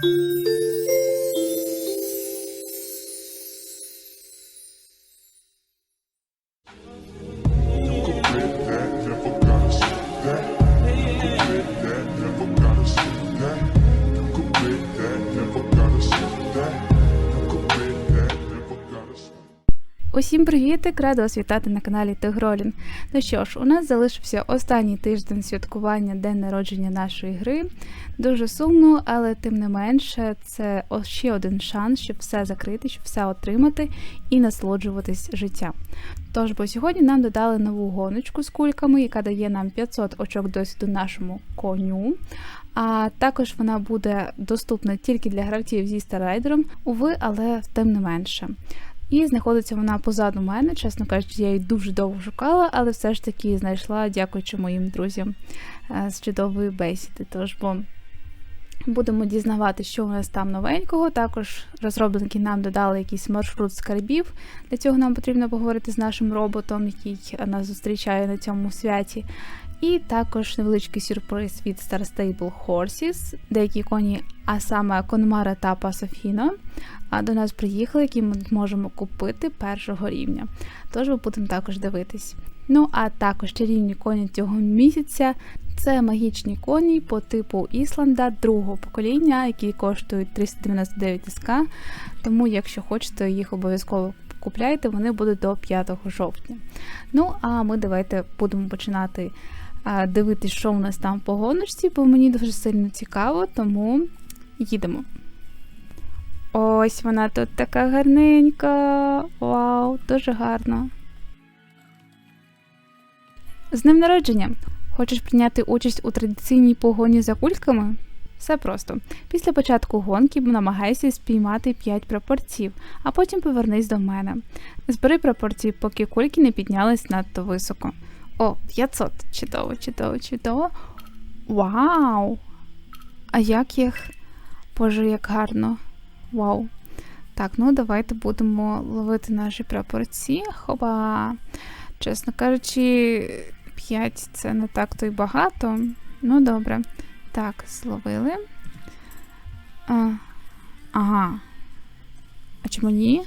Música Усім привітик! Рада вас вітати на каналі Тигролін. Ну що ж, у нас залишився останній тиждень святкування день народження нашої гри. Дуже сумно, але тим не менше, це ще один шанс, щоб все закрити, щоб все отримати і насолоджуватись життям. Тож, бо сьогодні нам додали нову гоночку з кульками, яка дає нам 500 очок досвіду нашому коню. А також вона буде доступна тільки для гравців зі старайдером, уви, але тим не менше. І знаходиться вона позаду мене, чесно кажучи, я її дуже довго шукала, але все ж таки знайшла, дякуючи моїм друзям е, з чудової бесіди. Тож бо будемо дізнавати, що у нас там новенького. Також розробники нам додали якийсь маршрут скарбів. Для цього нам потрібно поговорити з нашим роботом, який нас зустрічає на цьому святі. І також невеличкий сюрприз від Star Stable Horses, деякі коні, а саме Конмара та Пасофіно, до нас приїхали, які ми можемо купити першого рівня. Тож ми будемо також дивитись. Ну а також чарівні коні цього місяця це магічні коні по типу Ісланда другого покоління, які коштують 399 СК. Тому, якщо хочете, їх обов'язково купляйте, вони будуть до 5 жовтня. Ну а ми давайте будемо починати дивитись, що у нас там по гоночці, бо мені дуже сильно цікаво, тому їдемо. Ось вона тут така гарненька. Вау, дуже гарно. З днем народження! Хочеш прийняти участь у традиційній погоні за кульками? Все просто. Після початку гонки намагайся спіймати 5 прапорців, а потім повернись до мене. Збери прапорції, поки кульки не піднялись надто високо. О, 500. Чудово, чудово, чудово. Вау! А як їх? Боже, як гарно. Вау. Так, ну давайте будемо ловити наші прапорці. Хоба. Чесно кажучи, 5 це не так то й багато. Ну, добре. Так, зловили. А, ага. А чому ні?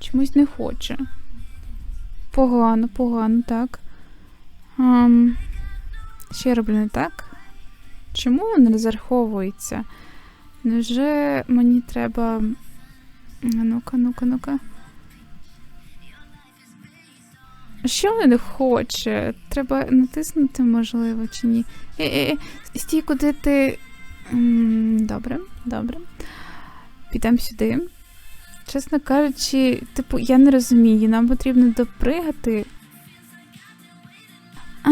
Чомусь не хоче. Погано, погано, так. Ам, що я роблю не так? Чому він не зараховується? Невже мені треба. Ну-ка, ну-ка, ну-ка. Що він не хоче? Треба натиснути, можливо, чи ні. Е, е, е, стій, куди ти. Добре, добре. Підемо сюди. Чесно кажучи, типу, я не розумію, нам потрібно допригати. А,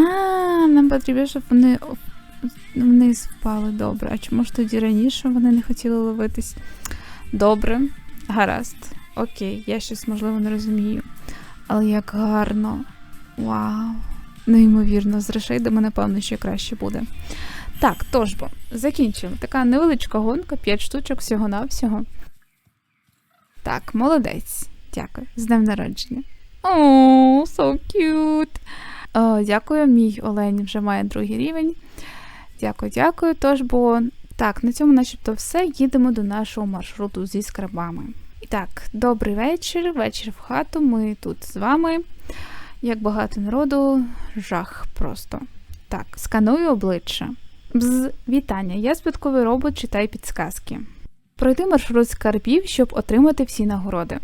нам потрібно, щоб вони вниз впали. Добре. А чому ж тоді раніше вони не хотіли ловитись? Добре, гаразд. Окей, я щось можливо не розумію. Але як гарно. Вау. Неймовірно, з решейдами, напевно, ще краще буде. Так, тож бо, закінчуємо. Така невеличка гонка, 5 штучок всього-навсього. Так, молодець. Дякую. З днем народження. О, so cute. О, дякую, мій олень вже має другий рівень. Дякую, дякую. Тож, бо так, на цьому начебто все. Їдемо до нашого маршруту зі скрабами. І так, добрий вечір, вечір в хату. Ми тут з вами. Як багато народу, жах просто. Так, сканую обличчя. Бз, вітання. Я спадковий робот, читай підсказки. Пройди маршрут скарбів, щоб отримати всі нагороди.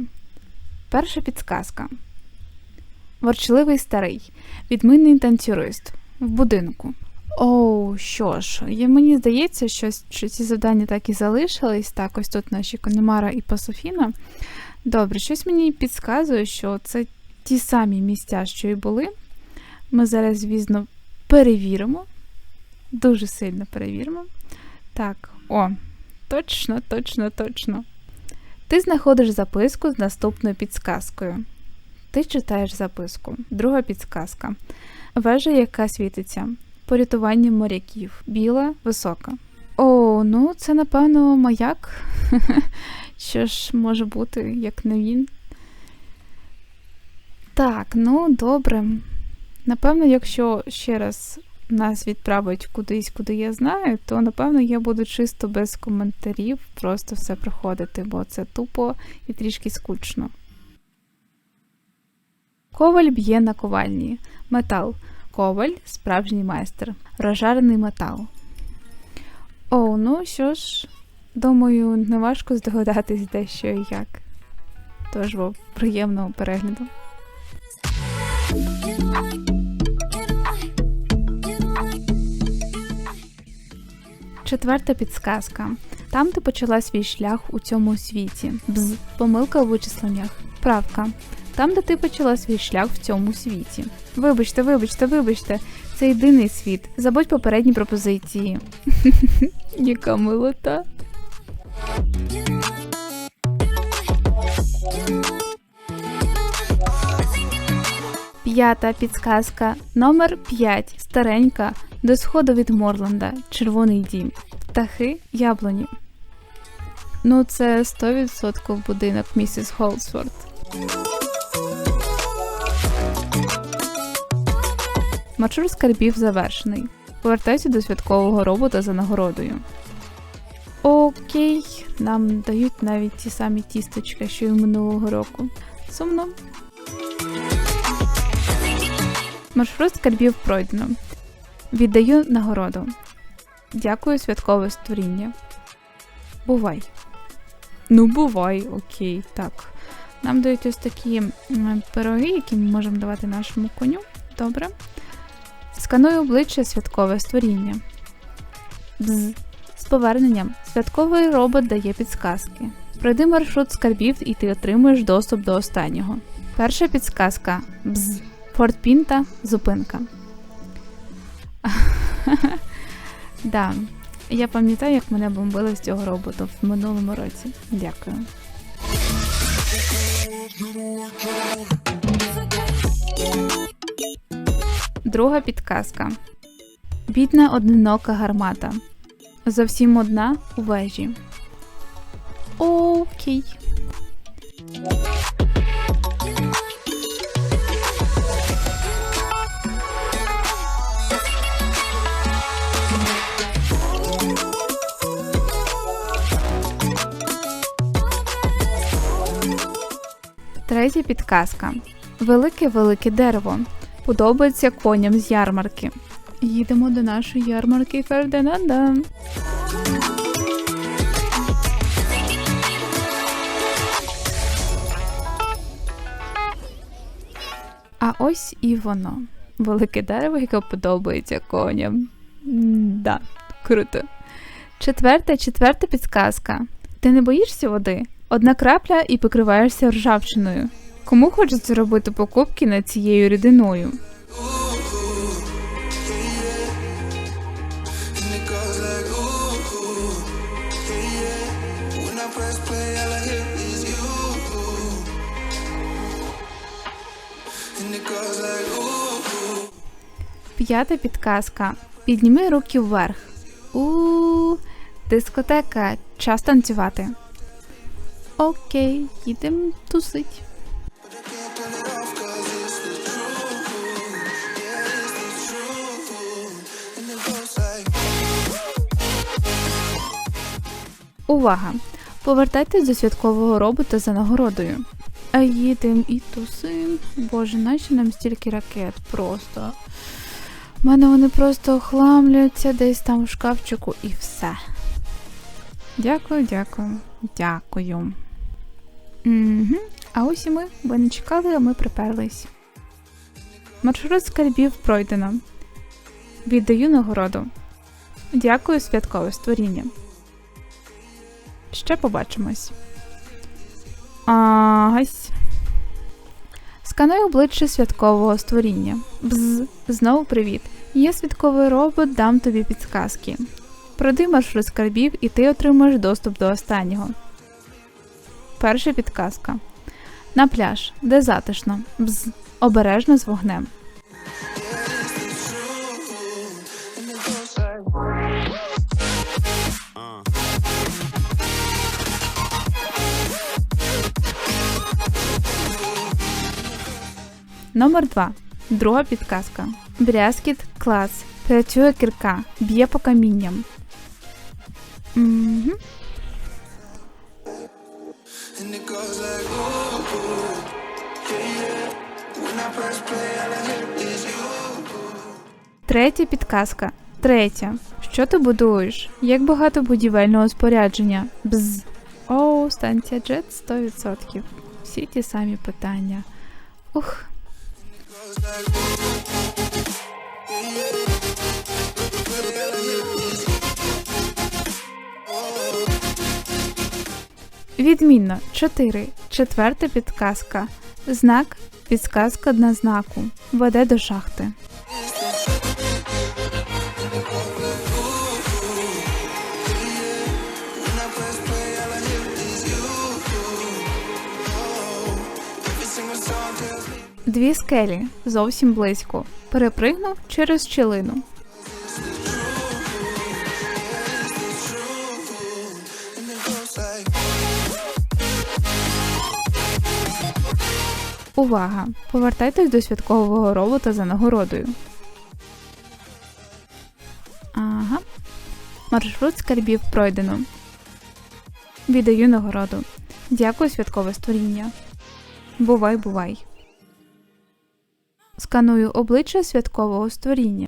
Перша підсказка. Ворчливий старий, відмінний танцюрист в будинку. Оу, що ж, мені здається, що, ці завдання так і залишились. Так, ось тут наші Конемара і Пасофіна. Добре, щось мені підказує, що це ті самі місця, що і були. Ми зараз, звісно, перевіримо. Дуже сильно перевіримо. Так, о, точно, точно, точно. Ти знаходиш записку з наступною підсказкою. Ти читаєш записку. Друга підсказка. Вежа, яка світиться. Порятування моряків. Біла, висока. О, ну це, напевно, маяк. Що ж може бути, як не він? Так, ну добре. Напевно, якщо ще раз нас відправить кудись, куди я знаю, то напевно я буду чисто без коментарів просто все проходити, бо це тупо і трішки скучно. Коваль б'є на ковальні. Метал. Коваль справжній майстер. Розжарений метал. О, ну що ж, думаю, не важко здогадатись де що і як. Тож, бо приємного перегляду. Четверта підсказка. Там, де почала свій шлях у цьому світі. Бз. Помилка у вичисленнях. Правка. Там, де ти почала свій шлях в цьому світі. Вибачте, вибачте, вибачте. Це єдиний світ. Забудь попередні пропозиції. Яка милота. П'ята підсказка. Номер 5. Старенька. До сходу від Морланда. Червоний дім. Птахи яблуні. Ну, це 100% будинок місіс Холсворт. Маршрут скарбів завершений. Повертайся до святкового робота за нагородою. Окей, нам дають навіть ті самі тісточки, що й минулого року. Сумно. Маршрут скарбів пройдено. Віддаю нагороду. Дякую, святкове створіння. Бувай. Ну, бувай, окей, так. Нам дають ось такі пироги, які ми можемо давати нашому коню. Добре. Сканую обличчя святкове створіння. Бз. З поверненням святковий робот дає підсказки. Пройди маршрут скарбів і ти отримуєш доступ до останнього. Перша підсказка Бз. Форт Пінта зупинка. да. Я пам'ятаю, як мене бомбили з цього роботу в минулому році. Дякую. Друга підказка. Бідна одинока гармата. Зовсім одна у вежі. Окей. Третя підказка. Велике велике дерево. Подобається коням з ярмарки. Їдемо до нашої ярмарки Фердинанда. А ось і воно. Велике дерево, яке подобається коням. Да, круто. Четверта, четверта підсказка. Ти не боїшся води? Одна крапля і покриваєшся ржавчиною. Кому хочеться робити покупки над цією рідиною? П'ята підказка. Підніми руки вверх. У дискотека. Час танцювати. Окей, їдемо тусить. Увага! Повертайтесь до святкового робота за нагородою. А їдем і тусим. Боже, наче нам стільки ракет просто. У мене вони просто охламлюються десь там в шкафчику і все. Дякую, дякую, дякую. Угу. А ось і ми. Ви не чекали, а ми приперлись. Маршрут скарбів пройдено. Віддаю нагороду. Дякую, святкове створіння. Ще побачимось. Агась. Скануй обличчя святкового створіння. Бз. Знову привіт. Я святковий робот, дам тобі підсказки. Пройди маршрут скарбів і ти отримаєш доступ до останнього. Перша підказка. На пляж, де затишно. Бз. Обережно з вогнем. Номер 2. Друга підказка. Брязкіт, клац, Працює кірка, б'є по камінням. Угу. Третя підказка. Третя. Що ти будуєш? Як багато будівельного спорядження? Бз. Оу, станція Джет 100%. Всі ті самі питання. Ух. Відмінно. 4. Четверта підказка. Знак. Підсказка на знаку. Веде до шахти. Every. Дві скелі зовсім близько. Перепригнув через щілину. Увага! Повертайтесь до святкового робота за нагородою. Ага. Маршрут скарбів пройдено. Віддаю нагороду. Дякую, святкове створіння. Бувай, бувай. Сканую обличчя святкового створіння.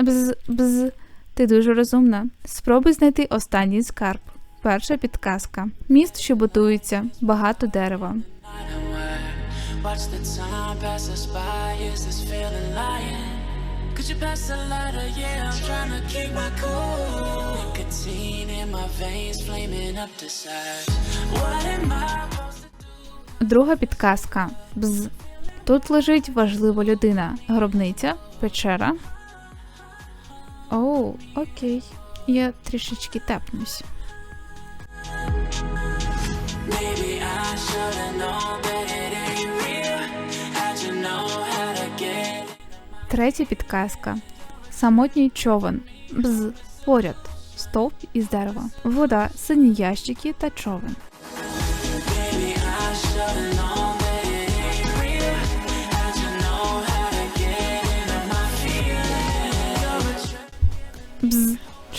Бз, бз. Ти дуже розумна. Спробуй знайти останній скарб. Перша підказка. Міст, що будується, багато дерева. Друга підказка. Бз. Тут лежить важлива людина. Гробниця, печера. Оу, окей. Я трішечки тепнусь. Третя підказка. Самотній човен. Бз. Поряд. Стовп із дерева. Вода, сині ящики та човен.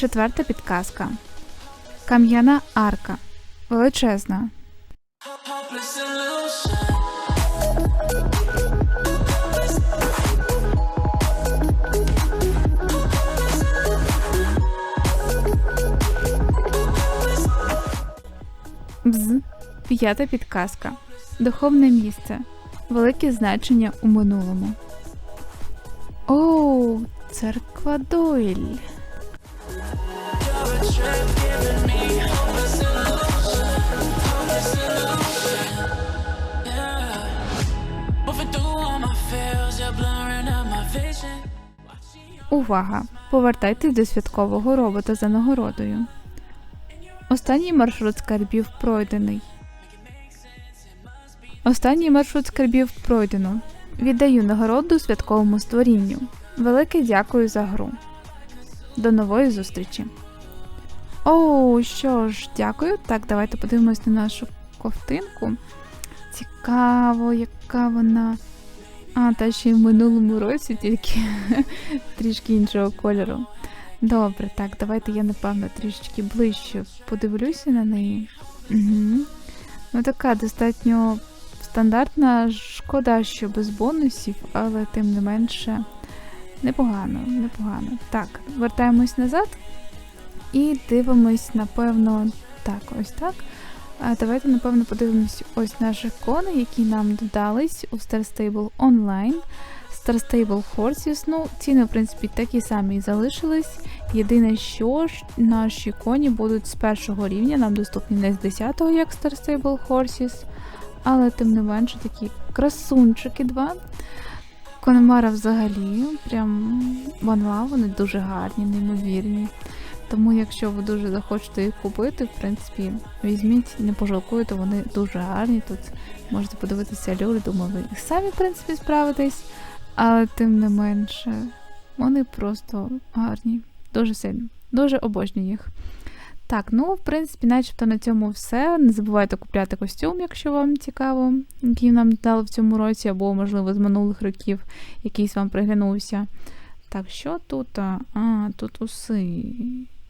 Четверта підказка. Кам'яна арка. Величезна. Бз. П'ята підказка. Духовне місце. Велике значення у минулому. Оу, церква Дойль. Увага! Повертайтесь до святкового робота за нагородою. Останній маршрут скарбів пройдений. Останній маршрут скарбів пройдено. Віддаю нагороду святковому створінню. Велике дякую за гру. До нової зустрічі. Оу, що ж, дякую. Так, давайте подивимось на нашу ковтинку. Цікаво, яка вона. А, та ще й в минулому році тільки трішки іншого кольору. Добре, так, давайте я, напевно, трішечки ближче подивлюся на неї. Угу. Ну, така достатньо стандартна, шкода, що без бонусів, але тим не менше непогано, непогано. Так, вертаємось назад і дивимось, напевно, так, ось так. Давайте, напевно, подивимось ось наших коней, які нам додались у Star Stable Online. Star Stable Horses, ну, ціни, в принципі, такі самі залишились. Єдине, що наші коні будуть з першого рівня, нам доступні не з 10-го, як Star Stable Horses, але тим не менше такі красунчики два. Конемара взагалі, прям ванва, вони дуже гарні, неймовірні. Тому, якщо ви дуже захочете їх купити, в принципі, візьміть, не пожалкуєте, вони дуже гарні. Тут можете подивитися люлі, думаю, ви їх самі, в принципі, справитесь, але тим не менше, вони просто гарні. Дуже сильно. Дуже обожнюю їх. Так, ну, в принципі, начебто на цьому все. Не забувайте купляти костюм, якщо вам цікаво, який нам дали в цьому році, або, можливо, з минулих років якийсь вам приглянувся. Так, що тут? А, тут уси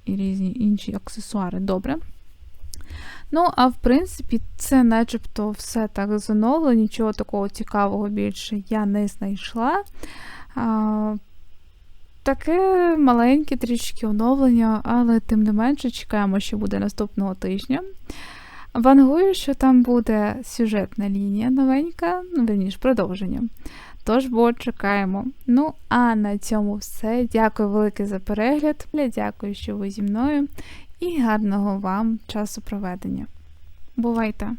і різні інші аксесуари. Добре. Ну, а в принципі, це начебто все так з оновлення, нічого такого цікавого більше я не знайшла. А, таке маленьке трішки оновлення, але тим не менше чекаємо, що буде наступного тижня. Вангую, що там буде сюжетна лінія новенька, ну, верніше, продовження. Тож бо чекаємо. Ну, а на цьому все. Дякую велике за перегляд. Дякую, що ви зі мною, і гарного вам часу проведення. Бувайте!